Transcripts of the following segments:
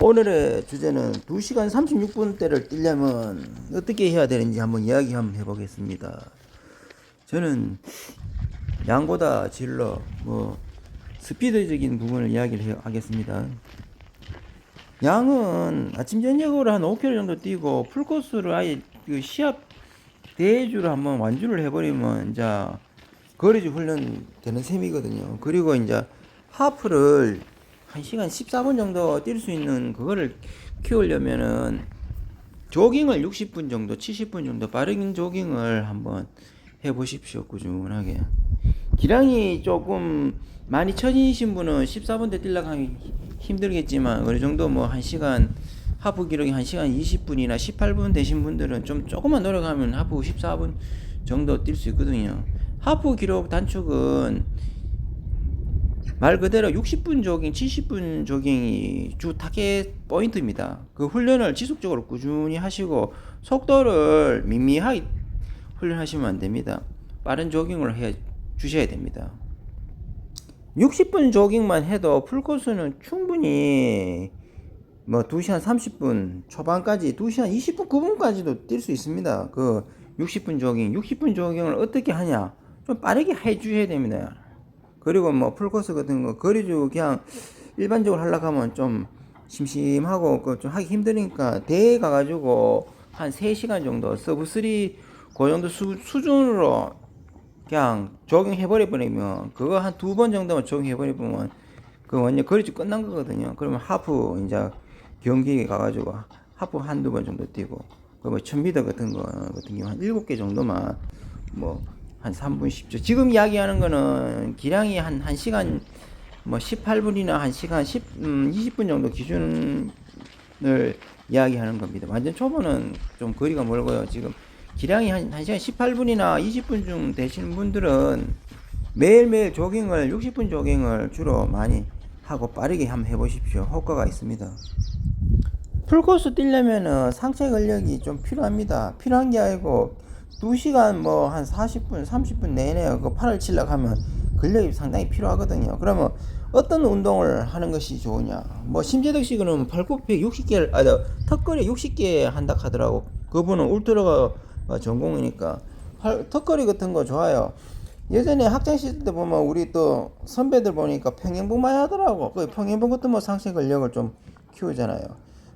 오늘의 주제는 2시간 36분대를 뛰려면 어떻게 해야 되는지 한번 이야기 한번 해보겠습니다. 저는 양보다 질러, 뭐, 스피드적인 부분을 이야기를 해- 하겠습니다. 양은 아침, 저녁으로 한 5km 정도 뛰고, 풀코스를 아예 그 시합 대회주를 한번 완주를 해버리면, 이제, 거리주 훈련 되는 셈이거든요. 그리고 이제, 하프를 1시간 14분 정도 뛸 수 있는 그거를 키우려면은 조깅을 60분 정도, 70분 정도 빠른 조깅을 한번 해 보십시오. 꾸준하게. 기량이 조금 많이 처지신 분은 14분대 뛰려고 하면 힘들겠지만 어느 정도 뭐 1시간 하프 기록이 1시간 20분이나 18분 되신 분들은 좀 조금만 노력하면 하프 14분 정도 뛸 수 있거든요. 하프 기록 단축은 말 그대로 60분 조깅, 70분 조깅이 주 타겟 포인트입니다. 그 훈련을 지속적으로 꾸준히 하시고 속도를 미미하게 훈련하시면 안 됩니다. 빠른 조깅을 해 주셔야 됩니다. 60분 조깅만 해도 풀코스는 충분히 뭐 2시간 30분 초반까지 2시간 20분 9분까지도 뛸 수 있습니다. 그 60분 조깅, 60분 조깅을 어떻게 하냐? 좀 빠르게 해 주셔야 됩니다. 그리고 뭐 풀코스 같은 거 거리주 그냥 일반적으로 하려고 하면 좀 심심하고 그좀 하기 힘드니까 대회 가가지고 한 3시간 정도 서브 3 그 정도 수, 수준으로 그냥 조깅 해버려 버리면 그거 한 두 번 정도만 조깅 해버려 보면 그 완전 거리주 끝난 거거든요. 그러면 하프 이제 경기 가가지고 하프 한두 번 정도 뛰고 그뭐 1000m 같은 거 같은 경우 한 7개 정도만 뭐 한 3분 10초. 지금 이야기하는 거는 기량이 한 1시간 뭐 18분이나 1시간 10, 음, 20분 정도 기준을 이야기하는 겁니다. 완전 초보는 좀 거리가 멀고요. 지금 기량이 한 1시간 18분이나 20분 쯤 되시는 분들은 매일매일 조깅을 60분 조깅을 주로 많이 하고 빠르게 한번 해보십시오. 효과가 있습니다. 풀코스 뛰려면은 상체 근력이 좀 필요합니다. 필요한 게 아니고 2시간 뭐 한 40분, 30분 내내 그 팔을 치려고 하면 근력이 상당히 필요하거든요. 그러면 어떤 운동을 하는 것이 좋으냐? 뭐 심재덕 씨는 팔굽혀 60개를 아, 저, 턱걸이 60개 한다 하더라고. 그분은 울트라가 어, 전공이니까 팔, 턱걸이 같은 거 좋아요. 예전에 학창 시절 때 보면 우리 또 선배들 보니까 평행봉 많이 하더라고. 그 평행봉 같은 뭐 상체 근력을 좀 키우잖아요.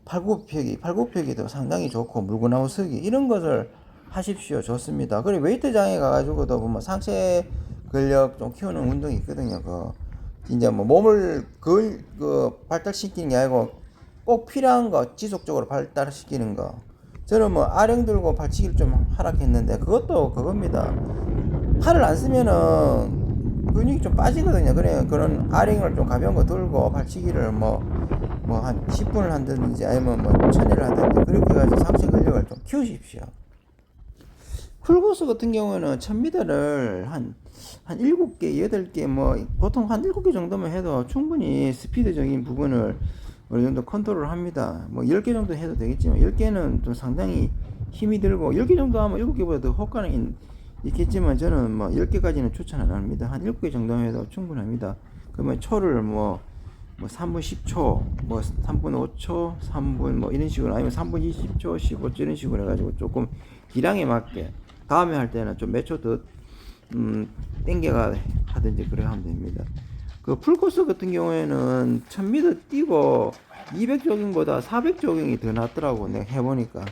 팔굽혀기, 팔굽혀기도 상당히 좋고 물구나무 서기 이런 것을 하십시오. 좋습니다. 그리고 웨이트장에 가가지고도 보면 상체 근력 좀 키우는 운동이 있거든요. 그 이제 뭐 몸을 그, 그 발달시키는 게 아니고 꼭 필요한 거 지속적으로 발달시키는 거. 저는 뭐 아령 들고 발치기를 좀 하락했는데 그것도 그겁니다. 팔을 안 쓰면은 근육이 좀 빠지거든요. 그래 그런 아령을 좀 가벼운 거 들고 발치기를 뭐 뭐 한 10분을 한다든지 아니면 뭐 천회를 한다든지 그렇게 해가지고 상체 근력을 좀 키우십시오. 풀코스 같은 경우에는 1000m를 한, 한 7개, 8개, 뭐, 보통 한 7개 정도만 해도 충분히 스피드적인 부분을 어느 정도 컨트롤 합니다. 뭐, 10개 정도 해도 되겠지만, 10개는 좀 상당히 힘이 들고, 10개 정도 하면 7개보다 더 효과는 있, 있겠지만, 저는 뭐, 10개까지는 추천 안 합니다. 한 7개 정도 해도 충분합니다. 그러면 초를 뭐, 뭐 3분 10초, 뭐 3분 5초, 3분 뭐 이런 식으로 아니면 3분 20초, 15초 이런 식으로 해가지고 조금 기량에 맞게 다음에 할 때는 좀 몇 초더 음, 땡겨가 하든지 그래 하면 됩니다. 그 풀코스 같은 경우에는 1000m 뛰고 200 조깅보다 400 조깅이 더 낫더라고 내가 해보니까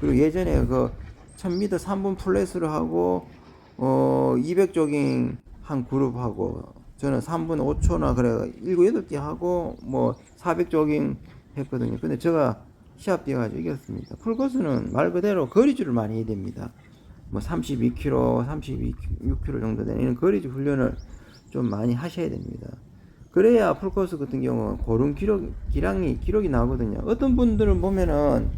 그리고 예전에 그 1000m 3분 플랫으로 하고 어200 조깅 한 그룹 하고 저는 3분 5초나 그래 7, 8개 하고 뭐 400 조깅 했거든요. 근데 제가 시합 뛰어가지고 이겼습니다. 풀코스는 말 그대로 거리주를 많이 해야 됩니다. 뭐 32km, 36km 정도 되는 거리주 훈련을 좀 많이 하셔야 됩니다. 그래야 풀코스 같은 경우는 고른 기록, 기량이, 기록이 나오거든요. 어떤 분들은 보면은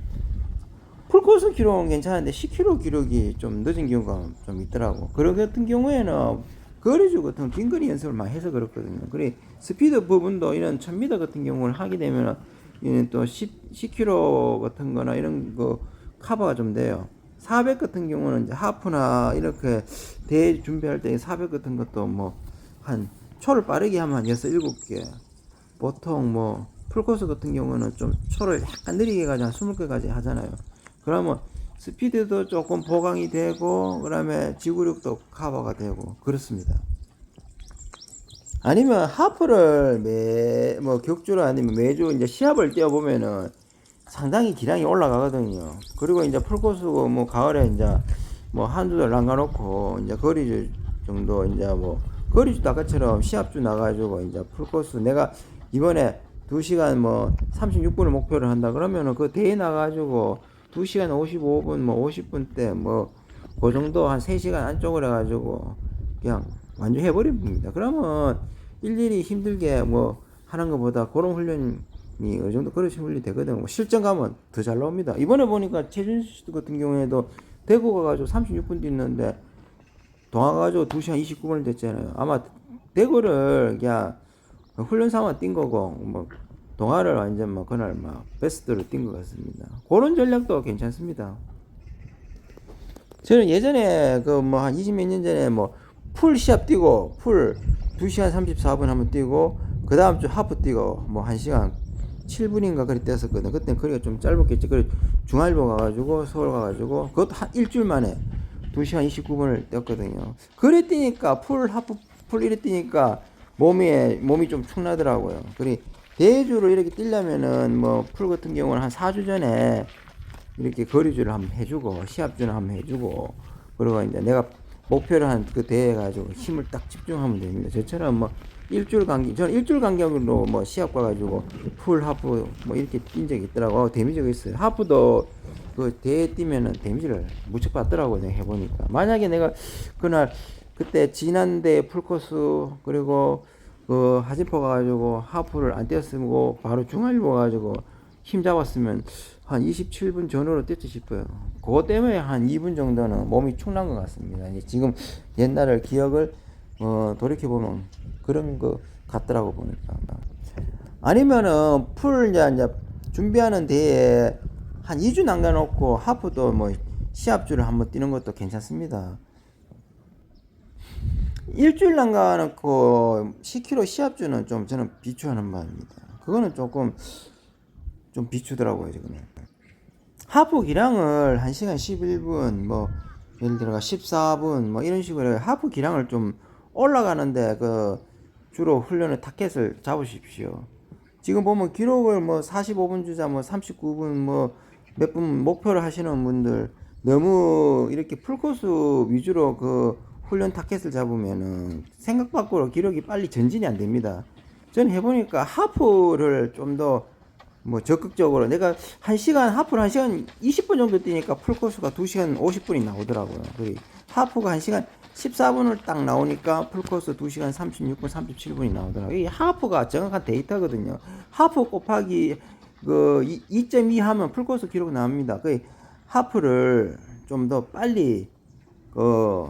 풀코스 기록은 괜찮은데 10km 기록이 좀 늦은 경우가 좀 있더라고. 그런 같은 경우에는 거리주 같은 긴 거리 연습을 많이 해서 그렇거든요. 그래 스피드 부분도 이런 1000m 같은 경우를 하게 되면 이는 또 10, 10km 같은 거나 이런 거 커버가 좀 돼요. 400 같은 경우는 이제 하프나 이렇게 대회 준비할 때 400 같은 것도 뭐 한 초를 빠르게 하면 한 6, 7개. 보통 뭐 풀코스 같은 경우는 좀 초를 약간 느리게 가지 한 20개까지 하잖아요. 그러면 스피드도 조금 보강이 되고 그 다음에 지구력도 커버가 되고 그렇습니다. 아니면 하프를 매 뭐 격주로 아니면 매주 이제 시합을 뛰어 보면은 상당히 기량이 올라가거든요. 그리고 이제 풀코스 뭐 가을에 이제 뭐 한두 달 남가놓고 이제 거리주 정도 이제 뭐 거리주도 아까처럼 시합주 나가지고 이제 풀코스 내가 이번에 2시간 뭐 36분을 목표로 한다 그러면은 그 대회 나가지고 2시간 55분 뭐 50분 때 뭐 그 정도 한 3시간 안쪽으로 해가지고 그냥 완전 해버립니다. 그러면 일일이 힘들게 뭐 하는 것보다 그런 훈련 이 어느 정도 그릇이 훈련이 되거든요. 뭐 실전 가면 더 잘 나옵니다. 이번에 보니까 최준수 씨 같은 경우에도 대구 가가지고 36분 뛰는데 동화 가지고 2시간 29분을 됐잖아요. 아마 대구를 그냥 훈련 삼아 뛴 거고 뭐 동화를 완전 뭐 그날 막 베스트로 뛴 것 같습니다. 그런 전략도 괜찮습니다. 저는 예전에 그 뭐 한 20몇 년 전에 뭐 풀 시합 뛰고 풀 2시간 34분 한번 뛰고 그 다음 주 하프 뛰고 뭐 1시간 7분인가 그리 뛰었었거든. 그때는 거리가 좀 짧았겠지. 그래 중알보 가가지고 서울 가가지고 그것도 한 일주일 만에 2시간 29분을 뛰었거든요. 그래 뛰니까 풀 하프 풀 이래 뛰니까 몸에 몸이 좀 축나더라고요. 그리 대주를 이렇게 뛰려면은 뭐 풀 같은 경우는 한 4주 전에 이렇게 거리주를 한번 해주고 시합주를 한번 해주고 그리고 이제 내가 목표를 한 그 대회 가지고 힘을 딱 집중하면 됩니다. 저처럼 뭐 일주일 간격 저는 일주일 간격으로 뭐 시합 가가지고 풀 하프 뭐 이렇게 뛴 적이 있더라고 어, 데미지가 있어요. 하프도 그 대회 뛰면은 데미지를 무척 받더라고 내가 해보니까 만약에 내가 그날 그때 지난대 풀코스 그리고 그 하진포 가가지고 하프를 안 뛰었으고 바로 중알보 가지고 힘 잡았으면 한 27분 전후로 뛰었지 싶어요. 그거 때문에 한 2분 정도는 몸이 축난 것 같습니다. 지금 옛날을 기억을 어, 돌이켜 보면 그런 거 같더라고 보니까. 아니면은 풀 이제, 이제 준비하는 대회에 한 2주 남겨놓고 하프도 뭐 시합주를 한번 뛰는 것도 괜찮습니다. 일주일 남겨놓고 10km 시합주는 좀 저는 비추하는 바입니다. 그거는 조금 좀 비추더라고요, 지금. 하프 기량을 1시간 11분, 뭐, 예를 들어가 14분, 뭐, 이런 식으로 하프 기량을 좀 올라가는데, 그, 주로 훈련을 타켓을 잡으십시오. 지금 보면 기록을 뭐 45분 주자, 뭐 39분, 뭐, 몇 분 목표를 하시는 분들, 너무 이렇게 풀코스 위주로 그 훈련 타켓을 잡으면은 생각 밖으로 기록이 빨리 전진이 안 됩니다. 저는 해보니까 하프를 좀 더 뭐 적극적으로 내가 한 시간 하프를 한 시간 20분 정도 뛰니까 풀코스가 2시간 50분이 나오더라고요. 그 하프가 한 시간 14분을 딱 나오니까 풀코스 2시간 36분 37분이 나오더라고요. 이 하프가 정확한 데이터거든요. 하프 곱하기 그 2.2 하면 풀코스 기록 나옵니다. 그 하프를 좀 더 빨리 그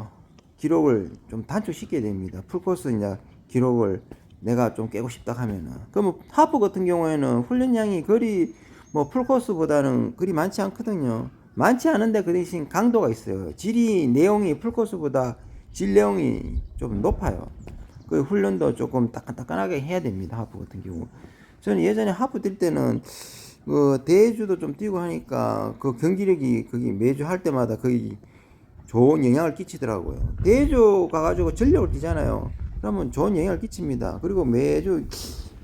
기록을 좀 단축시켜야 됩니다. 풀코스 이제 기록을 내가 좀 깨고 싶다 하면은. 그러면 하프 같은 경우에는 훈련량이 거리 뭐 풀코스보다는 그리 많지 않거든요. 많지 않은데 그 대신 강도가 있어요. 질이 내용이 풀코스보다 질 내용이 좀 높아요. 그 훈련도 조금 따끈따끈하게 해야 됩니다 하프 같은 경우. 저는 예전에 하프 뛸 때는 그 대주도 좀 뛰고 하니까 그 경기력이 거기 매주 할 때마다 거의 좋은 영향을 끼치더라고요. 대주 가가지고 전력을 뛰잖아요 그러면 좋은 영향을 끼칩니다. 그리고 매주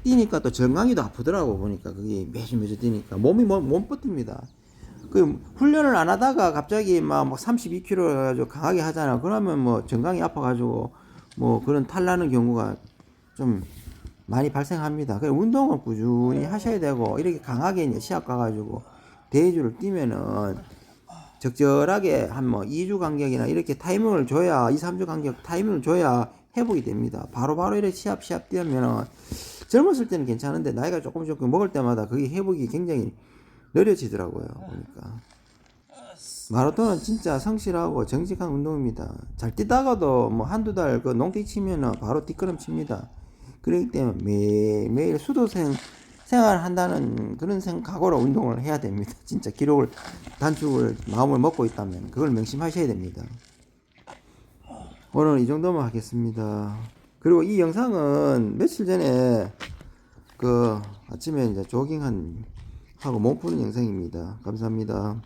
뛰니까 또 정강이도 아프더라고 보니까 그게 매주 매주 뛰니까 몸이 몸, 몸 버팁니다. 그 훈련을 안 하다가 갑자기 막 32kg 해가지고 강하게 하잖아. 그러면 뭐 정강이 아파가지고 뭐 그런 탈나는 경우가 좀 많이 발생합니다. 그 운동을 꾸준히 하셔야 되고 이렇게 강하게 이제 시합 가가지고 대회주를 뛰면은 적절하게 한 뭐 2주 간격이나 이렇게 타이밍을 줘야 2, 3주 간격 타이밍을 줘야 회복이 됩니다. 바로바로 바로 이렇게 시합 시합 뛰면 젊었을 때는 괜찮은데 나이가 조금 조금 먹을 때마다 그게 회복이 굉장히 느려지더라고요. 보니까 마라톤은 진짜 성실하고 정직한 운동입니다. 잘 뛰다가도 뭐 한두 달 그 농띠 치면은 바로 뒷걸음 칩니다. 그렇기 때문에 매일 매일 수도생 생활한다는 그런 생각으로 운동을 해야 됩니다. 진짜 기록을 단축을 마음을 먹고 있다면 그걸 명심하셔야 됩니다. 오늘 이 정도만 하겠습니다. 그리고 이 영상은 며칠 전에 그 아침에 이제 조깅한 하고 몸 푸는 영상입니다. 감사합니다.